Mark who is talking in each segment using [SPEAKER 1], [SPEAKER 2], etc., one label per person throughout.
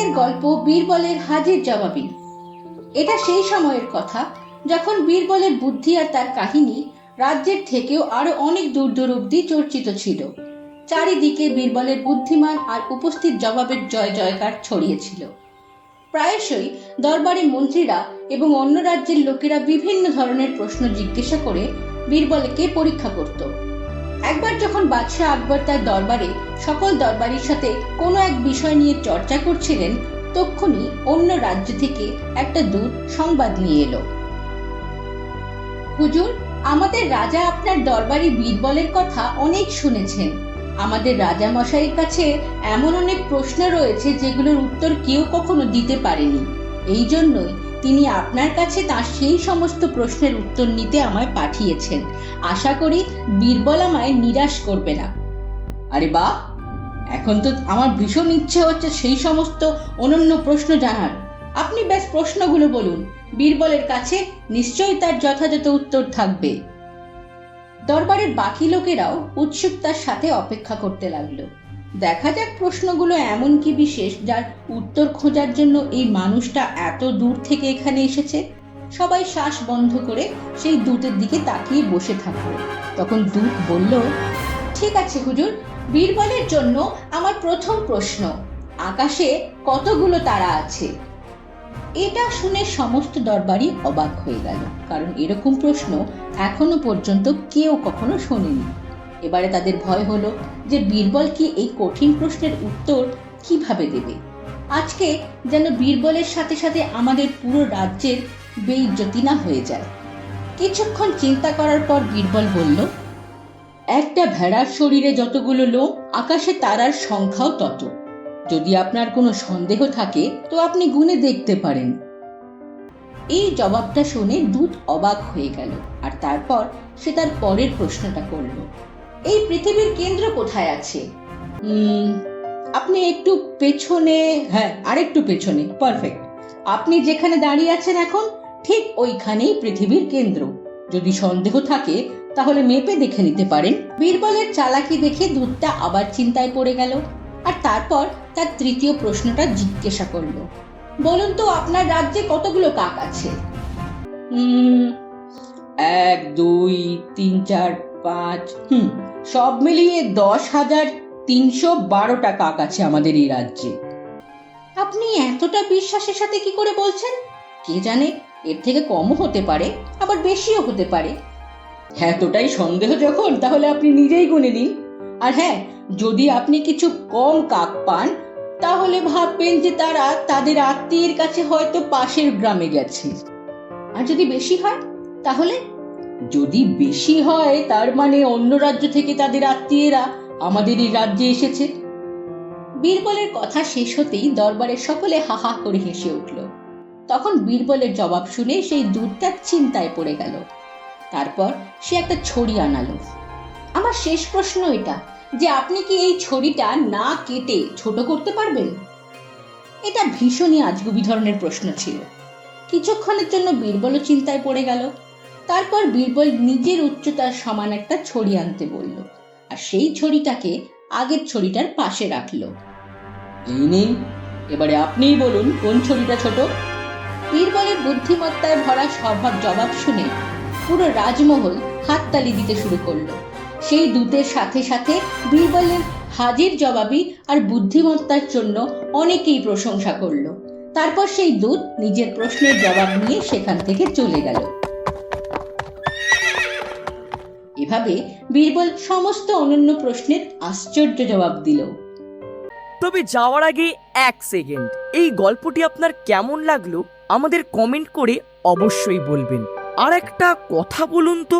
[SPEAKER 1] আজকের গল্প বীরবলের হাজির জবাবি। এটা সেই সময়ের কথা যখন বীরবলের বুদ্ধি আর তার কাহিনী রাজ্যের থেকেও আরও অনেক দূর দূর অব্দি চর্চিত ছিল। চারিদিকে বীরবলের বুদ্ধিমান আর উপস্থিত জবাবের জয় জয়কার ছড়িয়েছিল। প্রায়শই দরবারি মন্ত্রীরা এবং অন্য রাজ্যের লোকেরা বিভিন্ন ধরনের প্রশ্ন জিজ্ঞাসা করে বীরবলকে পরীক্ষা করত। একবার যখন বাদশাহ আকবর তার দরবারে, সকল দরবারির সাথে কোনো এক বিষয় নিয়ে চর্চা করছিলেন, তক্ষুনি অন্য রাজ্য থেকে একটা দূত সংবাদ নিয়ে এলো। হুজুর, আমাদের রাজা আপনার দরবারি বীরবলের কথা অনেক শুনেছেন। আমাদের রাজা মশাইয়ের কাছে এমন অনেক প্রশ্ন রয়েছে যেগুলোর উত্তর কেউ কখনো দিতে পারেনি। এই জন্যই তিনি আপনার কাছে তার সেই সমস্ত প্রশ্নের উত্তর নিতে আমায় পাঠিয়েছেন। আশা করি বীরবল আমায় নিরাশ করবে না। আরে বা এখন তো আমার ভীষণ ইচ্ছে হচ্ছে সেই সমস্ত অনন্য প্রশ্ন জানার। আপনি ব্যাস প্রশ্নগুলো বলুন। বীরবলের কাছে নিশ্চয়ই তার যথাযথ উত্তর থাকবে। দরবারের বাকি লোকেরাও উৎসুকতার সাথে অপেক্ষা করতে লাগল। দেখা যাক প্রশ্নগুলো এমন কি বিশেষ যার উত্তর খোঁজার জন্য এই মানুষটা এত দূর থেকে এখানে এসেছে। সবাই শ্বাস বন্ধ করে সেই দূতের দিকে তাকিয়ে বসে থাকল। তখন দূত বলল, ঠিক আছে হুজুর, বীরবলের জন্য আমার প্রথম প্রশ্ন, আকাশে কতগুলো তারা আছে? এটা শুনে সমস্ত দরবারই অবাক হয়ে গেল, কারণ এরকম প্রশ্ন এখনও পর্যন্ত কেউ কখনো শোনেনি। এবারে তাদের ভয় হলো যে বীরবল কি এই কঠিন প্রশ্নের উত্তর কীভাবে দেবে? আজকে যেন বীরবলের সাথে সাথে আমাদের পুরো রাজ্যের বেইজ্জতি না হয়ে যায়। কিছুক্ষণ চিন্তা করার পর বীরবল বলল, একটা ভেড়ার শরীরে যতগুলো লোম, আকাশে তারার সংখ্যাও তত। যদি আপনার কোনো সন্দেহ থাকে, তো আপনি গুনে দেখতে পারেন এই জবাবটা শুনে দূত অবাক হয়ে গেল, আর তারপর সে তার পরের প্রশ্নটা করল এই পৃথিবীর কেন্দ্র কোথায় আছে? আপনি একটু পেছনে হ্যাঁ আরেকটু পেছনে পারফেক্ট আপনি যেখানে দাঁড়িয়ে আছেন এখন, ঠিক ওইখানেই পৃথিবীর কেন্দ্র। যদি সন্দেহ থাকে, তাহলে মেপে দেখে নিতে পারেন। বীরবলের চালাকি দেখে দুধটা আবার চিন্তায় পড়ে গেল, আর তারপর তার তৃতীয় প্রশ্নটা জিজ্ঞাসা করল। বলুন তো, আপনার রাজ্যে কতগুলো কাক আছে? এক, দুই, তিন, চার পাঁচ, হুম, সব মিলিয়ে দশ হাজার তিনশো বারোটা কাক আছে আমাদের এই রাজ্যে। আপনি এতটা বিশ্বাসের সাথে কি করে বলছেন? কে জানে, এর থেকে কমও হতে পারে, আবার বেশিও হতে পারে। এতটাই সন্দেহ যখন, তাহলে আপনি নিজেই গুনে নিন। আর হ্যাঁ যদি আপনি কিছু কম কাক পান, তাহলে ভাববেন যে তারা তাদের আত্মীয়ের কাছে হয়তো পাশের গ্রামে গেছে। আর যদি বেশি হয়, তাহলে যদি বেশি হয়, তার মানে অন্য রাজ্য থেকে তাদের আত্মীয়রা আমাদের এই রাজ্যে এসেছে। বীরবলের কথা শেষ হতেই দরবারের সকলে হাহা করে হেসে উঠল। তখন বীরবলের জবাব শুনে সেই দূতটা চিন্তায় পড়ে গেল। তারপর সে একটা ছড়ি আনালো। আমার শেষ প্রশ্ন এটা, যে আপনি কি এই ছড়িটা না কেটে ছোট করতে পারবেন? এটা ভীষণই আজগুবি ধরনের প্রশ্ন ছিল। কিছুক্ষণের জন্য বীরবল চিন্তায় পড়ে গেল। তারপর বীরবল নিজের উচ্চতার সমান একটা ছড়ি আনতে বলল। আর সেই ছড়িটাকে আগের ছড়িটার পাশে রাখল। এই নিন এবারে আপনিই বলুন কোন ছড়িটা ছোট। বীরবলের বুদ্ধিমত্তায় ভরা স্বভাব জবাব শুনে পুরো রাজমহল হাততালি দিতে শুরু করল। সেই দূতের সাথে সাথে বীরবলের হাজির জবাবি আর বুদ্ধিমত্তার জন্য অনেকেই প্রশংসা করল। তারপর সেই দূত নিজের প্রশ্নের জবাব নিয়ে সেখান থেকে চলে গেল। এভাবে বীরবল সমস্ত অনন্য প্রশ্নের আশ্চর্য জবাব দিল।
[SPEAKER 2] তবে যাওয়ার আগে এক সেকেন্ড এই গল্পটি আপনার কেমন লাগল আমাদের কমেন্ট করে অবশ্যই বলবেন। আর একটা কথা বলুন তো,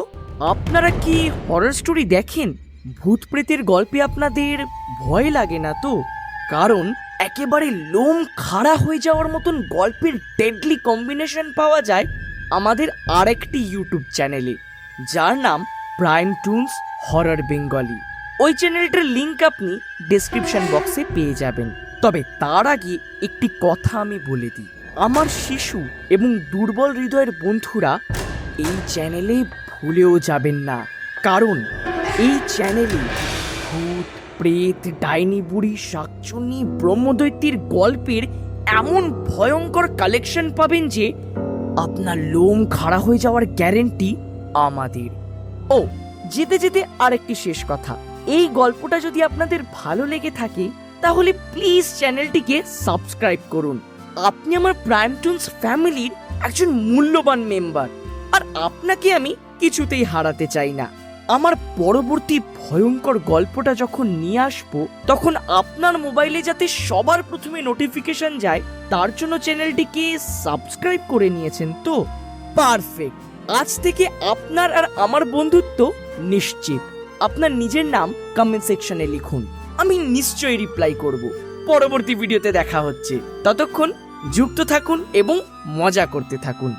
[SPEAKER 2] আপনারা কি হরর স্টোরি দেখেন? ভূত প্রেতের গল্পে আপনাদের ভয় লাগে না তো? কারণ একেবারে লোম খাড়া হয়ে যাওয়ার মতন গল্পের ডেডলি কম্বিনেশন পাওয়া যায় আমাদের আরেকটি ইউটিউব চ্যানেলে যার নাম প্রাইম টুনস, হরর বেঙ্গলি। ওই চ্যানেলটার লিঙ্ক আপনি ডেসক্রিপশন বক্সে পেয়ে যাবেন। তবে তার আগে একটি কথা আমি বলে দিই। আমার শিশু এবং দুর্বল হৃদয়ের বন্ধুরা এই চ্যানেলে ভুলেও যাবেন না। কারণ এই চ্যানেলে ভূত, প্রেত, ডাইনি, বুড়ি, শাকচুন্নি, ব্রহ্মদৈত্যের গল্পের এমন ভয়ঙ্কর কালেকশন পাবেন যে আপনার লোম খাড়া হয়ে যাওয়ার গ্যারেন্টি আমাদের। ও, যেতে যেতে আরেকটি শেষ কথা। এই গল্পটা যদি আপনাদের ভালো লেগে থাকে, তাহলে প্লিজ চ্যানেলটিকে সাবস্ক্রাইব করুন। আপনি আমার প্রাইম টুনস ফ্যামিলির একজন মূল্যবান মেম্বার, আর আপনাকে আমি কিছুতেই হারাতে চাই না। আমার পরবর্তী ভয়ঙ্কর গল্পটা যখন নিয়ে আসব, তখন আপনার মোবাইলে যাতে সবার প্রথমে নোটিফিকেশন যায়, তার জন্য চ্যানেলটিকে সাবস্ক্রাইব করে নিয়েছেন তো? পারফেক্ট। আজ থেকে আপনার আর আমার বন্ধুত্ব নিশ্চিত। আপনার নিজের নাম কমেন্ট সেকশনে লিখুন। আমি নিশ্চয়ই রিপ্লাই করব। পরবর্তী ভিডিওতে দেখা হচ্ছে। ততক্ষণ যুক্ত থাকুন এবং মজা করতে থাকুন।